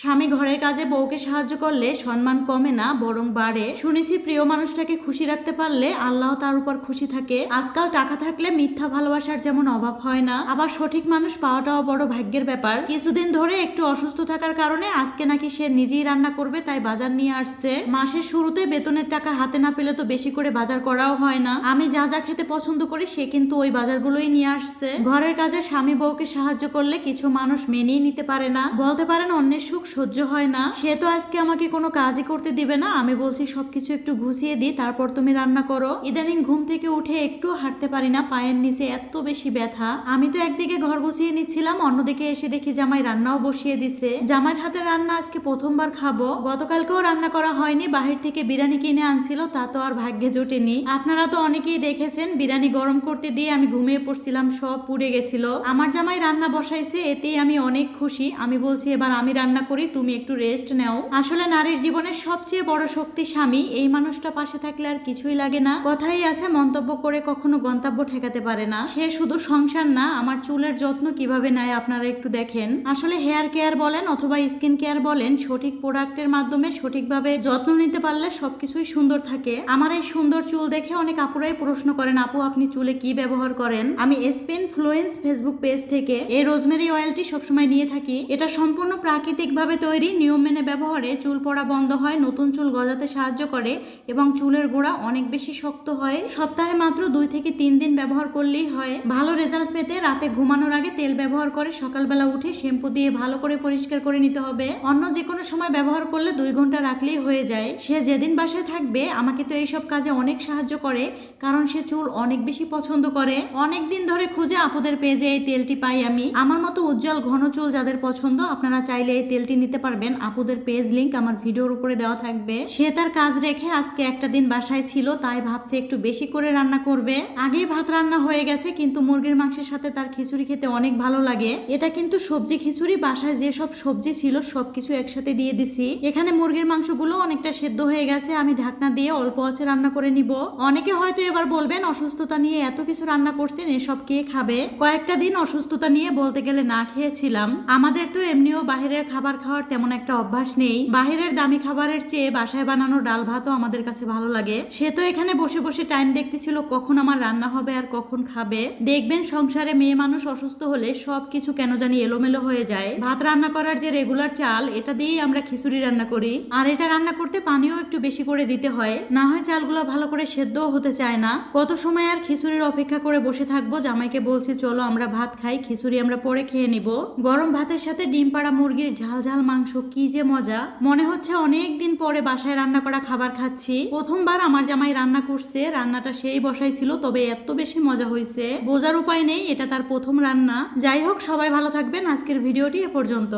স্বামী ঘরের কাজে বউকে সাহায্য করলে সম্মান কমে না, বরং বাড়ে। শুনেছি প্রিয় মানুষটাকে খুশি রাখতে পারলে আল্লাহ তার উপর খুশি থাকে। আজকাল টাকা থাকলে মিথ্যা ভালোবাসার যেমন অভাব হয় না, আবার সঠিক মানুষ পাওয়াটাও বড় ভাগ্যের ব্যাপার। কিছুদিন ধরে একটু অসুস্থ থাকার কারণে আজকে নাকি সে নিজেই রান্না করবে, তাই বাজার নিয়ে আসছে। মাসের শুরুতে বেতনের টাকা হাতে না পেলে তো বেশি করে বাজার করাও হয় না। আমি যা যা খেতে পছন্দ করি সে কিন্তু ওই বাজারগুলোই নিয়ে আসছে। ঘরের কাজে স্বামী বউকে সাহায্য করলে কিছু মানুষ মেনেই নিতে পারে না। বলতে পারেন অন্যের সুখ সহ্য হয় না। সে তো আজকে আমাকে কোনো কাজই করতে দিবে না। আমি বলছি, সবকিছু একটু ঘুষিয়ে দিই তারপর তুমি রান্না করো। ইদানিং ঘুম থেকে উঠে একটু হাঁটতে পারি না, পায়ের নিচে এত বেশি ব্যথা। আমি তো একদিকে ঘর গুছিয়ে নিচ্ছিলাম, অন্যদিকে এসে দেখি জামাই রান্নাও বসিয়ে দিছে। জামাইয়ের হাতে রান্না আজকে প্রথমবার খাব। গতকালকেও রান্না করা হয়নি, বাহির থেকে বিরিয়ানি কিনে আনছিল, তা তো আর ভাগ্যে জোটেনি। আপনারা তো অনেকেই দেখেছেন, বিরিয়ানি গরম করতে দিয়ে আমি ঘুমিয়ে পড়ছিলাম, সব পুড়ে গেছিল। আমার জামাই রান্না বসাইছে, এতেই আমি অনেক খুশি। আমি বলছি, এবার আমি রান্না করি, তুমি একটু রেস্ট নাও। আসলে নারীর জীবনের সবচেয়ে বড় শক্তি স্বামী। এই মানুষটা পাশে থাকলে আর কিছুই লাগে না। কথাই আছে, মন্তব্য করে কখনো গন্তব্য ঠেকাতে পারে না। সে শুধু সংসার না, আমার চুলের যত্ন কীভাবে নেয় আপনারা একটু দেখেন। আসলে হেয়ার কেয়ার বলেন অথবা স্কিন কেয়ার বলেন, সঠিক প্রোডাক্টের মাধ্যমে সঠিকভাবে যত্ন নিতে পারলে সবকিছুই সুন্দর থাকে। আমার এই সুন্দর চুল দেখে অনেক আপুরাই প্রশ্ন করেন, আপু, আপনি চুলে কি ব্যবহার করেন? আমি স্পেন ফ্লুয়েন্স ফেসবুক পেজ থেকে এই রোজমেরি অয়েলটি সবসময় নিয়ে থাকি। এটা সম্পূর্ণ প্রাকৃতিকভাবে তৈরি? নিয়ম মেনে ব্যবহারে চুল পড়া বন্ধ হয়, নতুন চুল গজাতে সাহায্য করে এবং চুলের গোড়া অনেক বেশি শক্ত হয়। সপ্তাহে মাত্র দুই থেকে তিন দিন ব্যবহার করলেই হয়। ভালো রেজাল্ট পেতে রাতে ঘুমানোর আগে তেল ব্যবহার করে সকালবেলা উঠে শ্যাম্পু দিয়ে ভালো করে পরিষ্কার করে নিতে হবে। অন্য যে কোনো সময় ব্যবহার করলে দুই ঘণ্টা রাখলেই হয়ে যায়। সে যেদিন বাসায় থাকবে, আমাকে তো এইসব কাজে অনেক সাহায্য করে, কারণ সে চুল অনেক বেশি পছন্দ করে। অনেক দিন ধরে খুঁজে আপুদের পেজে এই তেলটি পাই আমি। আমার মতো উজ্জ্বল ঘন চুল যাদের পছন্দ, আপনারা চাইলে এই তেলটি নিতে পারবেন আপুদের পেজ লিংক আমার ভিডিওর উপরে দেওয়া থাকবে। সে তার কাজ রেখে আজকে একটা দিন বাসায় ছিল, তাই ভাবছে একটু বেশি করে রান্না করবে। আগেই ভাত রান্না হয়ে গেছে, কিন্তু মুরগির মাংসের সাথে তার খিচুড়ি খেতে অনেক ভালো লাগে। এটা কিন্তু সবজি খিচুড়ি, বাসায় যে সব সবজি ছিল সবকিছু একসাথে দিয়ে দিছি। এখানে মুরগির মাংসগুলো অনেকটা সেদ্ধ হয়ে গেছে, আমি ঢাকনা দিয়ে অল্প আছে রান্না করে নিব। অনেকে হয়তো এবার বলবেন, অসুস্থতা নিয়ে এত কিছু রান্না করছেন, এসব কে খাবে? কয়েকটা দিন অসুস্থতা নিয়ে বলতে গেলে না খেয়েছিলাম। আমাদের তো এমনিও বাহিরের খাবার খাওয়ার তেমন একটা অভ্যাস নেই। বাহিরের দামি খাবারের চেয়ে বাসায় বানানো ডাল ভাতও আমাদের কাছে ভালো লাগে। সে তো এখানে বসে বসে টাইম দেখতেছিল কখন আমার রান্না হবে আর কখন খাবে। দেখবেন সংসারে মেয়ে মানুষ অসুস্থ হলে সব কিছু কেন জানি এলোমেলো হয়ে যায়। ভাত রান্না করার যে রেগুলার চাল, এটা দিয়েই আমরা খিচুড়ি রান্না করি। আর এটা রান্না করতে পানিও একটু বেশি করে দিতে হয়। না হয় চালগুলো ভালো করে সেদ্ধও হতে চায় না। কত সময় আর খিচুড়ির অপেক্ষা করে বসে থাকব? জামাইকে বলছি, চলো আমরা ভাত খাই, খিচুড়ি আমরা পরে খেয়ে নিব। গরম ভাতের সাথে ডিম পাড়া মুরগির ঝাল ঝাল মাংস কি যে মজা। মনে হচ্ছে অনেক দিন পরে বাসায় রান্না করা খাবার খাচ্ছি। প্রথমবার আমার জামাই রান্না করছে, রান্নাটা সেই বসাই ছিল, তবে এত বেশি মজা হয়েছে বোঝার উপায় নেই, এটা তার প্রথম রান্না। যাই হোক, সবাই ভালো থাকবেন। আজকের ভিডিওটি এ পর্যন্ত।